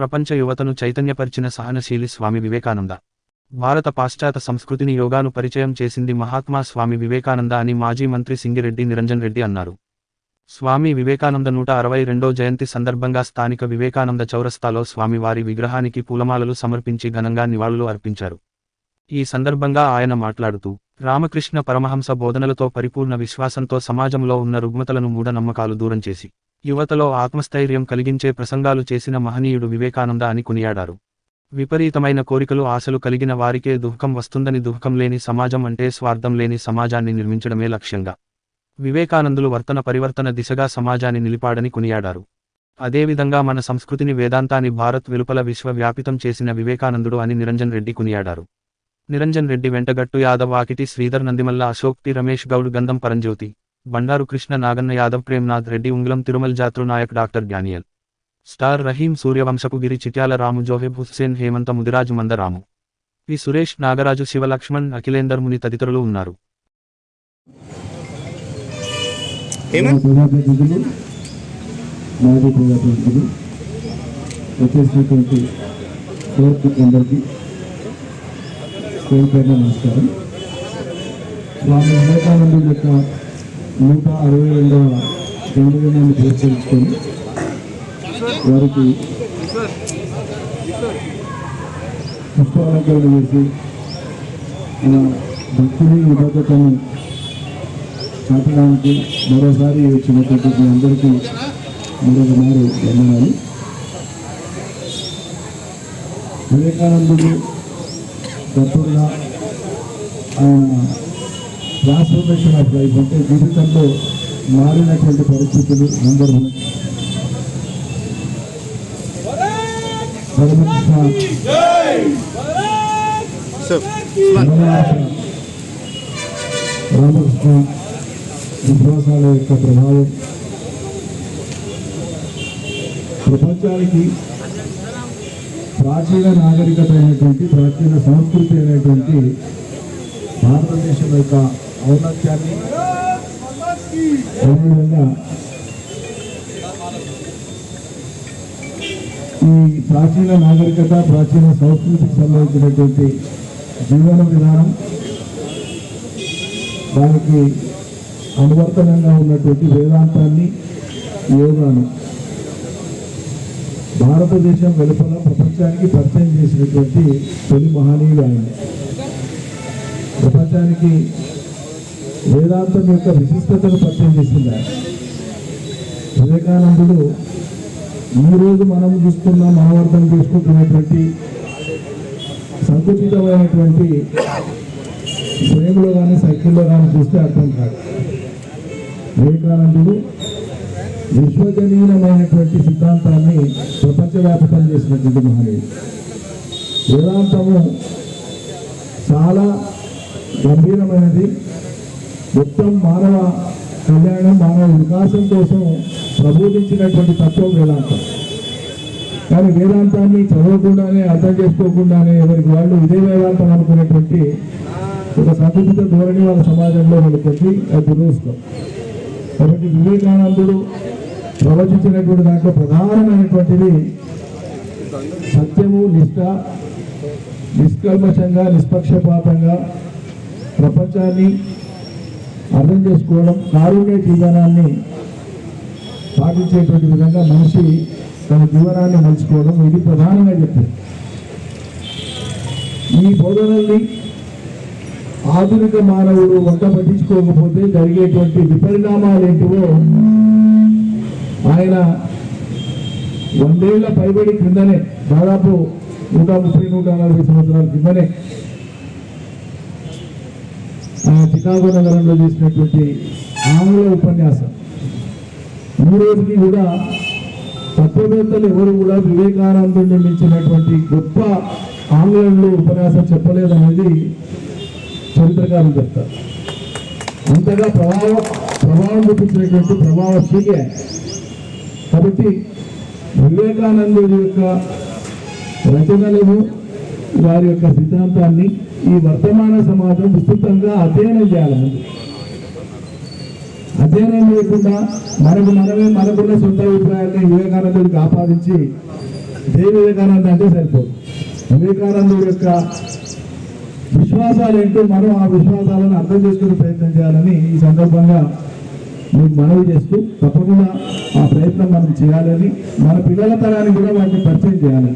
ప్రపంచ యువతను చైతన్యపరిచిన సహనశీలి స్వామి వివేకానంద. భారత పాశ్చాత్య సంస్కృతిని యోగాను పరిచయం చేసింది మహాత్మా స్వామి వివేకానంద అని మాజీ మంత్రి సింగిరెడ్డి నిరంజన్ రెడ్డి అన్నారు. స్వామి వివేకానంద నూట అరవై రెండో జయంతి సందర్భంగా స్థానిక వివేకానంద చౌరస్తాలో స్వామివారి విగ్రహానికి పూలమాలలు సమర్పించి ఘనంగా నివాళులు అర్పించారు. ఈ సందర్భంగా ఆయన మాట్లాడుతూ రామకృష్ణ పరమహంస బోధనలతో పరిపూర్ణ విశ్వాసంతో సమాజంలో ఉన్న రుగ్మతలను మూఢనమ్మకాలు దూరం చేసి యువతలో ఆత్మస్థైర్యం కలిగించే ప్రసంగాలు చేసిన మహనీయుడు వివేకానంద అని కొనియాడారు. విపరీతమైన కోరికలు ఆశలు కలిగిన వారికే దుఃఖం వస్తుందని దుఃఖం లేని సమాజం అంటే స్వార్థం లేని సమాజాన్ని నిర్మించడమే లక్ష్యంగా. వివేకానందులు వర్తన పరివర్తన దిశగా సమాజాన్ని నిలిపాడని కొనియాడారు. అదేవిధంగా మన సంస్కృతిని వేదాంతాన్ని భారత్ వెలుపల విశ్వవ్యాపితం చేసిన వివేకానందుడు అని నిరంజన్ రెడ్డి కొనియాడారు. Niranjan Reddy Ventagattu Yadav Akiti Sridhar Nandimalla Ashok T Ramesh Goud Gandham Paranjyothi Bandaru Krishna Naganna Yadav Premnath Reddy Ungulam Tirumal Jatru Nayak doctor Daniel Star Rahim Suryavamshapu Giri Chityala Ramu Joheb Hussain Hemanth Mudiraju Mandaramu. P. Suresh Nagaraju Sivalakshman Akhilender Muni తదితరులు ఉన్నారు. వచ్చేసినటువంటి అందరికీ పేరు నమస్కారం. స్వామి వివేకానంద యొక్క నూట అరవై రెండవ జన్మదినాన్ని ప్రోత్సహించుకొని వారికి పుష్పాలంకరణ చేసి మన భక్తిని నిబద్ధతను చాటడానికి మరోసారి వచ్చినటువంటి మీ అందరికీ మరొక మారు వందనాలు వివేకానందుడు గొప్పగా ఆయన ట్రాన్స్ఫర్మేషన్ ఆఫ్ లైఫ్ అంటే జీవితంలో మారినటువంటి పరిస్థితులు అందరూ పరమకృష్ణ రామకృష్ణ విశ్వాసాల యొక్క ప్రభావం. ప్రపంచానికి ప్రాచీన నాగరికత అయినటువంటి ప్రాచీన సంస్కృతి అయినటువంటి భారతదేశం యొక్క ఔన్నత్యాన్ని అదేవిధంగా ఈ ప్రాచీన నాగరికత ప్రాచీన సంస్కృతికి సంబంధించినటువంటి జీవన విధానం దానికి అనువర్తనంగా ఉన్నటువంటి వేదాంతాన్ని యోగాను భారతదేశం వెలుపల ప్రపంచానికి పరిచయం చేసినటువంటి తొలి మహనీయుడు ఆయన. ప్రపంచానికి వేదాంతం యొక్క విశిష్టతను పరిచయం చేసింది. వివేకానందుడు ఈరోజు రోజు మనం చూస్తున్న మనవర్ధం చేసుకుంటున్నటువంటి సంకుచితమైనటువంటి స్వయంలో కానీ సైకిల్లో కానీ చూస్తే అర్థం కాదు. వివేకానందుడు విశ్వజనీయమైనటువంటి సిద్ధాంతాన్ని ప్రపంచవ్యాప్తం చేసినటువంటి మహనీయుడు. వేదాంతము చాలా గంభీరమైనది. మొత్తం మానవ కళ్యాణం మానవ వికాసం కోసం ప్రబోధించినటువంటి తత్వం వేదాంతం. కానీ వేదాంతాన్ని చదవకుండానే అర్థం చేసుకోకుండానే ఎవరికి వాళ్ళు ఇదే వేదాంతం అనుకునేటువంటి ఒక సంకుచిత ధోరణి వాళ్ళ సమాజంలో నెలకొచ్చి అది దురదృష్టం. కాబట్టి వివేకానందుడు ప్రవచించినటువంటి దాంట్లో ప్రధానమైనటువంటిది సత్యము నిష్ట నిష్కల్మషంగా నిష్పక్షపాతంగా ప్రపంచాన్ని అర్థం చేసుకోవడం కారుణ్య జీవనాన్ని పాటించేటువంటి విధంగా మనిషి తన జీవనాన్ని మలుచుకోవడం ఇది ప్రధానంగా చెప్పింది ఈ బోధనల్ని ఆధునిక మానవుడు వంట పట్టించుకోకపోతే జరిగేటువంటి విపరిణామాలు ఏంటివో ఆయన వందేళ్ళ పైబడి క్రిందనే దాదాపు నూట ముప్పై నూట నలభై సంవత్సరాల క్రిందనే చికాగో నగరంలో చేసినటువంటి ఆంగ్ల ఉపన్యాసం ఈ రోజుకి కూడా తత్వవేత్తలు ఎవరు కూడా వివేకానందుని మించినటువంటి గొప్ప ఆంగ్లంలో ఉపన్యాసం చెప్పలేదనేది చరిత్రకారులు చెప్తారు అంతగా ప్రభావ ప్రభావం చూపించినటువంటి ప్రభావశీలి ఆయన. కాబట్టి వివేకానందుడి యొక్క రచనలను వారి యొక్క సిద్ధాంతాన్ని ఈ వర్తమాన సమాజం విస్తృతంగా అధ్యయనం చేయాలి. అధ్యయనం చేయకుండా మనకు మనమే మనకున్న సొంత అభిప్రాయాన్ని వివేకానందుడికి ఆపాదించి దేవి వివేకానంద అంటే సరిపోదు. వివేకానందుడి యొక్క విశ్వాసాలు ఏంటో మనం ఆ విశ్వాసాలను అర్థం చేసుకునే ప్రయత్నం చేయాలని ఈ సందర్భంగా మీకు మనవి చేస్తూ తప్పకుండా ఆ ప్రయత్నం మనం చేయాలని మన పిల్లల తరానికి కూడా వాటిని పరిచయం చేయాలి.